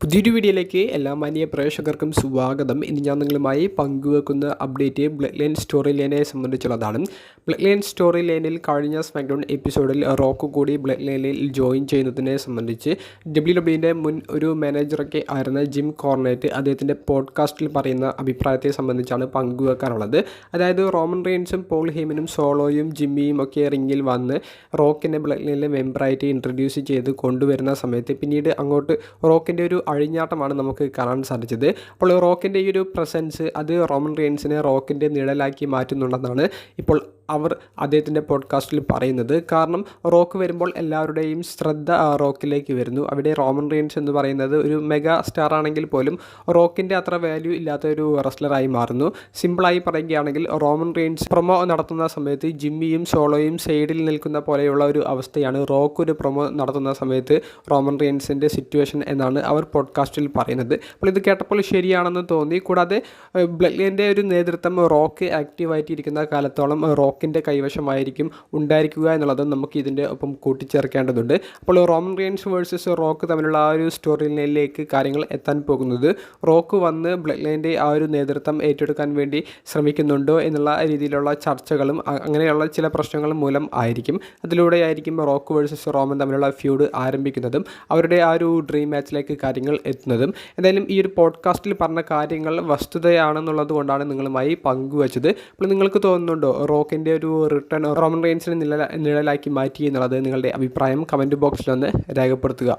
പുതിയൊരു വീഡിയോയിലേക്ക് എല്ലാ മാന്യ പ്രേക്ഷകർക്കും സ്വാഗതം. ഇന്ന് ഞാൻ നിങ്ങളുമായി പങ്കുവെക്കുന്ന അപ്ഡേറ്റ് ബ്ലഡ് ലൈൻ സ്റ്റോറി ലൈനെ സംബന്ധിച്ചുള്ളതാണ്. ബ്ലഡ് ലൈൻ സ്റ്റോറി ലൈനിൽ കഴിഞ്ഞ സ്മാക്ഡൗൺ എപ്പിസോഡിൽ റോക്ക് കൂടി ബ്ലഡ് ലൈനിൽ ജോയിൻ ചെയ്യുന്നതിനെ സംബന്ധിച്ച് ഡബ്ല്യു ഡബ്ല്യുവിന്റെ മുൻ ഒരു മാനേജറൊക്കെ ആയിരുന്ന ജിം കോർണേറ്റ് അദ്ദേഹത്തിന്റെ പോഡ്കാസ്റ്റിൽ പറയുന്ന അഭിപ്രായത്തെ സംബന്ധിച്ചാണ് പങ്കുവെക്കാനുള്ളത് അതായത് റോമൻ റെയിൻസും പോൾ ഹീമനും സോളോയും ജിമ്മിയും ഒക്കെ റിങ്ങിൽ വന്ന് റോക്കിനെ ബ്ലഡ് ലൈനിലെ മെമ്പറായിട്ട് ഇൻട്രൊഡ്യൂസ് ചെയ്ത് കൊണ്ടുവരുന്ന സമയത്ത് പിന്നീട് അങ്ങോട്ട് റോക്കിന്റെ ഒരു അഴിഞ്ഞാട്ടമാണ് നമുക്ക് കാണാൻ സാധിച്ചത്. അപ്പോൾ റോക്കിന്റെ ഈ ഒരു പ്രസൻസ് അത് റോമൻ റെയിൻസിനെ റോക്കിന്റെ നിഴലാക്കി മാറ്റുന്നുണ്ടെന്നാണ് ഇപ്പോൾ അവർ അദ്ദേഹത്തിന്റെ പോഡ്കാസ്റ്റിൽ പറയുന്നത്. കാരണം റോക്ക് വരുമ്പോൾ എല്ലാവരുടെയും ശ്രദ്ധ റോക്കിലേക്ക് വരുന്നു. അവിടെ റോമൻ റീൻസ് എന്ന് പറയുന്നത് ഒരു മെഗാ സ്റ്റാർ ആണെങ്കിൽ പോലും റോക്കിന്റെ അത്ര വാല്യൂ ഇല്ലാത്ത ഒരു റെസ്ലറായി മാറുന്നു. സിമ്പിളായി പറയുകയാണെങ്കിൽ റോമൻ റീൻസ് പ്രൊമോ നടത്തുന്ന സമയത്ത് ജിമ്മിയും സോളോയും സൈഡിൽ നിൽക്കുന്ന പോലെയുള്ള ഒരു അവസ്ഥയാണ് റോക്ക് ഒരു പ്രൊമോ നടത്തുന്ന സമയത്ത് റോമൻ റീൻസിന്റെ സിറ്റുവേഷൻ എന്നാണ് അവർ പോഡ്കാസ്റ്റിൽ പറയുന്നത്. അപ്പോൾ ഇത് കേട്ടപ്പോൾ ശരിയാണെന്ന് തോന്നി. കൂടാതെ ബ്ലഗ്ലിന്റെ ഒരു നേതൃത്വം റോക്ക് ആക്റ്റീവായിട്ടിരിക്കുന്ന കാലത്തോളം റോക്കിന്റെ കൈവശമായിരിക്കും ഉണ്ടായിരിക്കുക എന്നുള്ളത് നമുക്ക് ഇതിന്റെ ഒപ്പം കൂട്ടിച്ചേർക്കേണ്ടതുണ്ട്. അപ്പോൾ റോമൻ റെയിൻസ് വേഴ്സസ് റോക്ക് തമ്മിലുള്ള ആ ഒരു സ്റ്റോറി ലൈനിലേക്ക് കാര്യങ്ങൾ എത്താൻ പോകുന്നത്. റോക്ക് വന്ന് ബ്ലഡ് ലൈന്റെ ആ ഒരു നേതൃത്വം ഏറ്റെടുക്കാൻ വേണ്ടി ശ്രമിക്കുന്നുണ്ടോ എന്നുള്ള രീതിയിലുള്ള ചർച്ചകളും അങ്ങനെയുള്ള ചില പ്രശ്നങ്ങളും മൂലം ആയിരിക്കും. അതിലൂടെയായിരിക്കും റോക്ക് വേഴ്സസ് റോമൻ തമ്മിലുള്ള ഫ്യൂഡ് ആരംഭിക്കുന്നതും അവരുടെ ആ ഒരു ഡ്രീം മാച്ചിലേക്ക് കാര്യങ്ങൾ എത്തുന്നതും. എന്തായാലും ഈ ഒരു പോഡ്കാസ്റ്റിൽ പറഞ്ഞ കാര്യങ്ങൾ വസ്തുതയാണെന്നുള്ളത് കൊണ്ടാണ് നിങ്ങളുമായി പങ്കുവച്ചത്. അപ്പോൾ നിങ്ങൾക്ക് തോന്നുന്നുണ്ടോ റോക്കിന്റെ ഒരു റിട്ടേൺ റോമൻ റെയിൻസിനെ നിഴല നിഴലാക്കി മാറ്റി എന്നുള്ളത് നിങ്ങളുടെ അഭിപ്രായം കമന്റ് ബോക്സിൽ ഒന്ന് രേഖപ്പെടുത്തുക.